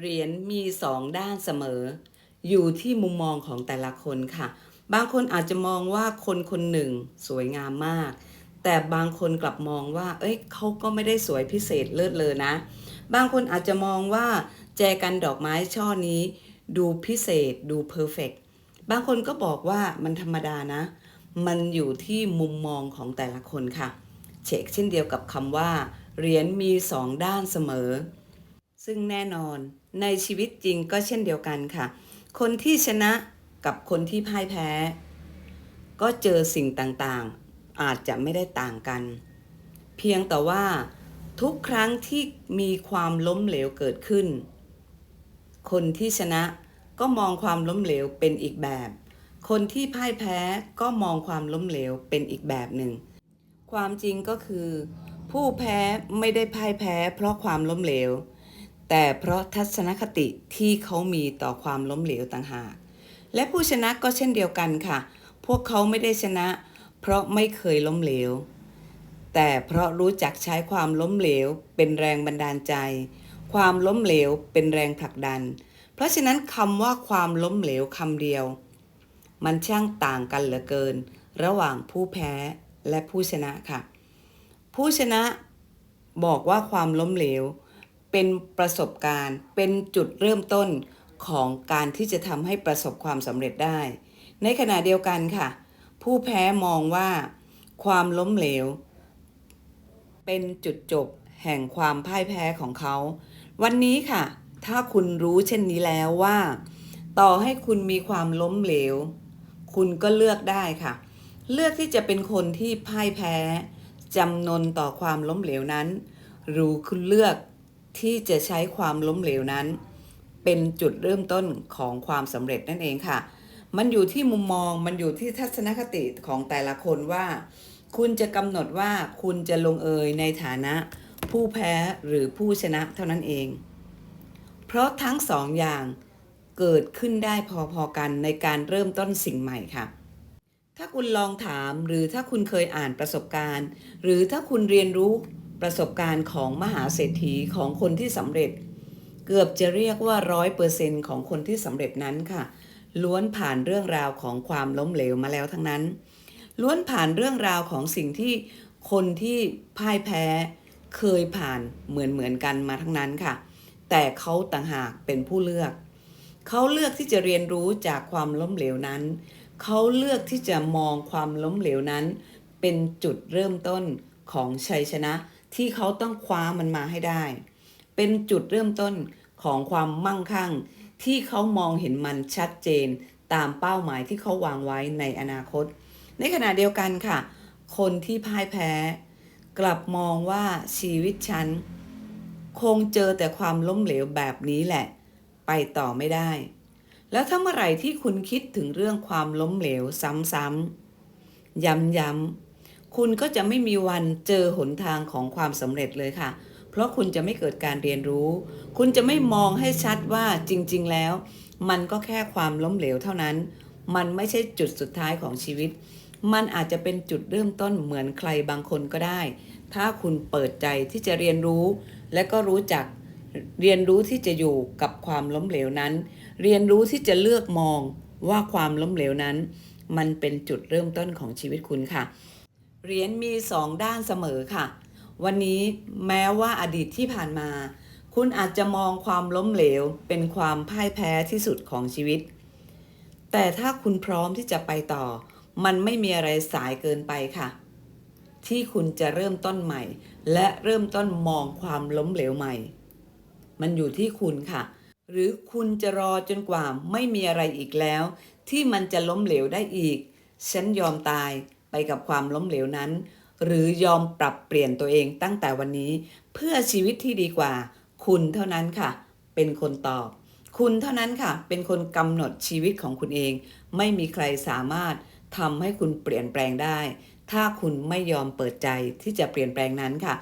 เหรียญมีสองด้านเสมอ อยู่ที่มุมมองของแต่ละคนค่ะ บางคนอาจจะมองว่าคนคนหนึ่งสวยงามมาก แต่บางคนกลับมองว่า เอ้ยเขาก็ไม่ได้สวยพิเศษเลิศเลยนะ บางคนอาจจะมองว่าแจกันดอกไม้ช่อนี้ ดูพิเศษดูเพอร์เฟกบางคนก็บอกว่ามันธรรมดานะ มันอยู่ที่มุมมองของแต่ละคนค่ะ เชกเช่นเดียวกับคำว่าเหรียญมีสองด้านเสมอ ซึ่งแน่นอนในชีวิตจริงก็เช่นเดียวกันค่ะ คนที่ชนะกับคนที่พ่ายแพ้ ก็เจอสิ่งต่างๆ อาจจะไม่ได้ต่างกัน เพียงแต่ว่าทุกครั้งที่มีความล้มเหลวเกิดขึ้น คนที่ชนะก็มองความล้มเหลวเป็นอีกแบบ คนที่พ่ายแพ้ก็มองความล้มเหลวเป็นอีกแบบหนึ่ง ความจริงก็คือ ผู้แพ้ไม่ได้พ่ายแพ้ เพราะความล้มเหลว แต่เพราะทัศนคติที่เขามีต่อความล้มเหลวต่างหาก และผู้ชนะก็เช่นเดียวกันค่ะ พวกเขาไม่ได้ชนะ เพราะไม่เคยล้มเหลว แต่เพราะรู้จักใช้ความล้มเหลว เป็นแรงบันดาลใจ ความล้มเหลวเป็นแรงผลักดัน เพราะฉะนั้นคำว่าความล้มเหลวคำเดียว มันช่างต่างกันเหลือเกิน ระหว่างผู้แพ้และผู้ชนะค่ะ ผู้ชนะบอกว่าความล้มเหลว เป็นประสบการณ์ เป็นจุดเริ่มต้นของการที่จะทำให้ประสบความสำเร็จได้ ในขณะเดียวกันค่ะ ผู้แพ้มองว่า ความล้มเหลว เป็นจุดจบแห่งความพ่ายแพ้ของเขา วันนี้ค่ะ ถ้าคุณรู้เช่นนี้แล้วว่า ต่อให้คุณมีความล้มเหลว คุณก็เลือกได้ค่ะ เลือกที่จะเป็นคนที่พ่ายแพ้จำนนต่อความล้มเหลวนั้น หรือคุณเลือก ที่จะใช้ความล้มเหลวนั้น เป็นจุดเริ่มต้นของความสำเร็จนั่นเองค่ะ มันอยู่ที่มุมมองมันอยู่ที่ทัศนคติของแต่ละคนว่า คุณจะกำหนดว่าคุณจะลงเอยในฐานะ ผู้แพ้หรือผู้ชนะเท่านั้นเอง เพราะทั้งสองอย่างเกิดขึ้นได้พอๆกันในการเริ่มต้นสิ่งใหม่ค่ะ ถ้าคุณลองถามหรือถ้าคุณเคยอ่านประสบการณ์ หรือถ้าคุณเรียนรู้ ประสบการณ์ของมหาเศรษฐีของคนที่สำเร็จ เกือบจะเรียกว่าร้อยเปอร์เซนของคนที่สำเร็จนั้นค่ะ ล้วนผ่านเรื่องราวของความล้มเหลวมาแล้วทั้งนั้น ล้วนผ่านเรื่องราวของสิ่งที่คนที่พ่ายแพ้เคยผ่านเหมือนเหมือนกันมาทั้งนั้นค่ะ แต่เขาต่างหากเป็นผู้เลือก เขาเลือกที่จะเรียนรู้จากความล้มเหลวนั้น เขาเลือกที่จะมองความล้มเหลวนั้น เป็นจุดเริ่มต้นของชัยชนะ ที่เขาต้องคว้ามันมาให้ได้ เป็นจุดเริ่มต้นของความมั่งคั่ง ที่เขามองเห็นมันชัดเจน ตามเป้าหมายที่เขาวางไว้ในอนาคต ในขณะเดียวกันค่ะ คนที่พ่ายแพ้ กลับมองว่าชีวิตฉัน คงเจอแต่ความล้มเหลวแบบนี้แหละ ไปต่อไม่ได้ แล้วถ้าเมื่อไหร่ที่คุณคิดถึงเรื่องความล้มเหลวซ้ำๆย้ำๆ คุณก็จะไม่มีวันเจอหนทางของความสำเร็จเลยค่ะ เพราะคุณจะไม่เกิดการเรียนรู้ คุณจะไม่มองให้ชัดว่าจริง ๆ แล้ว มันก็แค่ความล้มเหลวเท่านั้น มันไม่ใช่จุดสุดท้ายของชีวิต มันอาจจะเป็นจุดเริ่มต้นเหมือนใครบางคนก็ได้ ถ้าคุณเปิดใจที่จะเรียนรู้ และก็รู้จักเรียนรู้ที่จะอยู่กับความล้มเหลวนั้น เรียนรู้ที่จะเลือกมองว่าความล้มเหลวนั้น มันเป็นจุดเริ่มต้นของชีวิตคุณค่ะ เหรียญมีสองด้านเสมอค่ะ วันนี้แม้ว่าอดีตที่ผ่านมา คุณอาจจะมองความล้มเหลวเป็นความพ่ายแพ้ที่สุดของชีวิต แต่ถ้าคุณพร้อมที่จะไปต่อ มันไม่มีอะไรสายเกินไปค่ะ ที่คุณจะเริ่มต้นใหม่ และเริ่มต้นมองความล้มเหลวใหม่ มันอยู่ที่คุณค่ะ หรือคุณจะรอจนกว่าไม่มีอะไรอีกแล้ว ที่มันจะล้มเหลวได้อีก ฉันยอมตาย ไปกับความล้มเหลวนั้น หรือยอมปรับเปลี่ยนตัวเองตั้งแต่วันนี้ เพื่อชีวิตที่ดีกว่า คุณเท่านั้นค่ะ เป็นคนตอบ คุณเท่านั้นค่ะ เป็นคนกำหนดชีวิตของคุณเอง ไม่มีใครสามารถทำให้คุณเปลี่ยนแปลงได้ ถ้าคุณไม่ยอมเปิดใจที่จะเปลี่ยนแปลงนั้นค่ะ